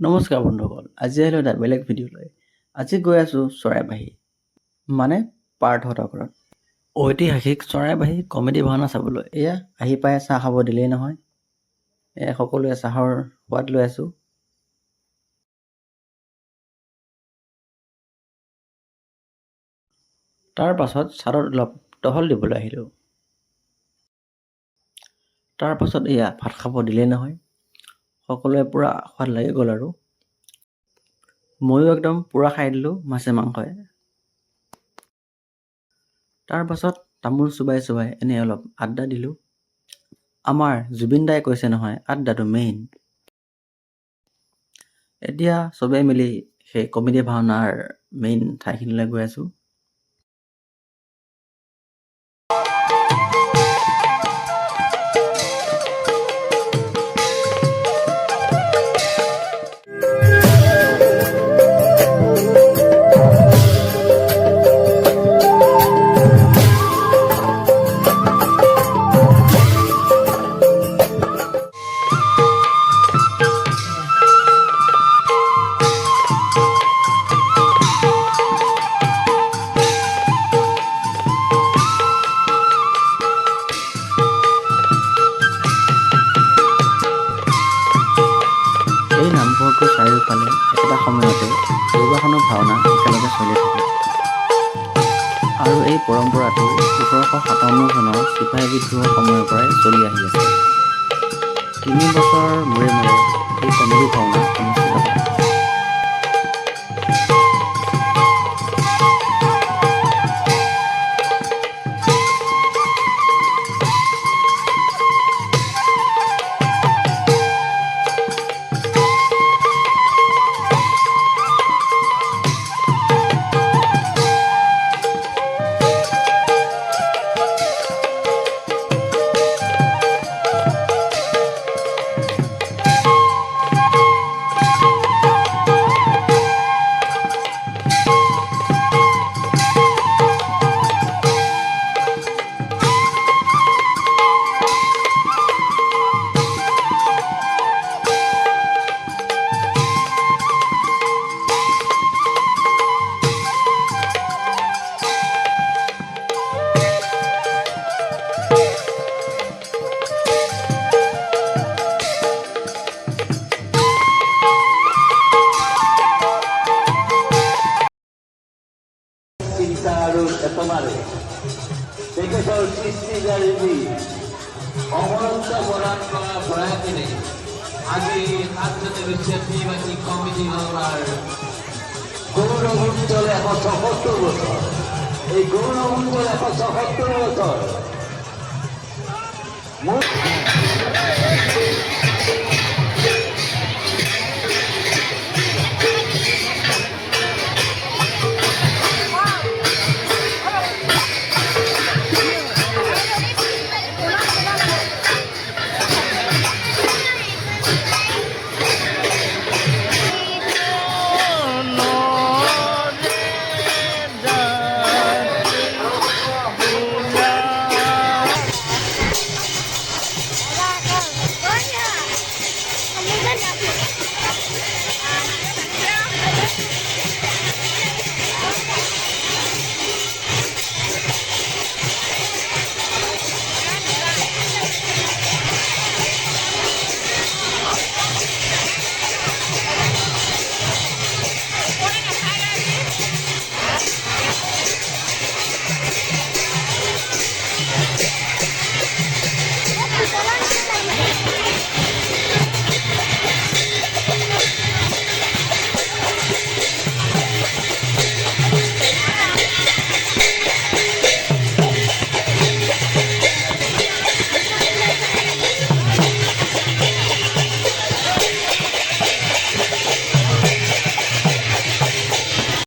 নমস্কাৰ বন্ধুসকল আজি আহিলোঁ এটা বেলেগ ভিডিঅ'লৈ। আজি গৈ আছোঁ চৰাইবাহী মানে পাৰ্থহঁতৰ ঘৰত ঐতিহাসিক চৰাইবাহী কমেডি ভাওনা চাবলৈ। এয়া আহি পাই চাহ খাব দিলেই নহয়। এয়া সকলোৱে চাহৰ সোৱাদ লৈ আছোঁ। তাৰ পাছত চাদত অলপ টহল দিবলৈ আহিলোঁ। তাৰ পাছত এয়া ভাত খাব দিলেই নহয়। সকলোৱে পূৰা সোৱাদ লাগি গ'ল আৰু। ময়ো একদম পূৰা খাই দিলোঁ মাছে মাংসই। তাৰ পাছত তামোল চুবাই চুবাই এনে অলপ আড্ডা দিলোঁ। আমাৰ জুবিন দাই কৈছে নহয় আড্ডাটো মেইন এতিয়া চবেই মিলি সেই কমেডি ভাওনাৰ মেইন ঠাইখিনিলৈ গৈ আছোঁ। কেইবাখনো ভাওনা একেলগে চলি থাকে। আৰু এই পৰম্পৰাটো ওঠৰশ সাতাৱন্ন চনৰ চিপাহী বিদ্ৰোহৰ সময়ৰ পৰাই চলি আহি আছে। তিনি বছৰৰ মূৰে মূৰে এই কমেডি ভাওনা অনুষ্ঠিত হয়। তোমারে। দেখেছ, সৃষ্টি জারিবি অমরত্ব প্রদান করা প্রয়াসিনে আগে আন্তর্জাতিক বিশ্বের নির্বাচী কমিটি বাংলার গৌরমণ্ডল এখন সহত্তর বছর। এই গৌরমণ্ডল এখন সহত্তর বছর।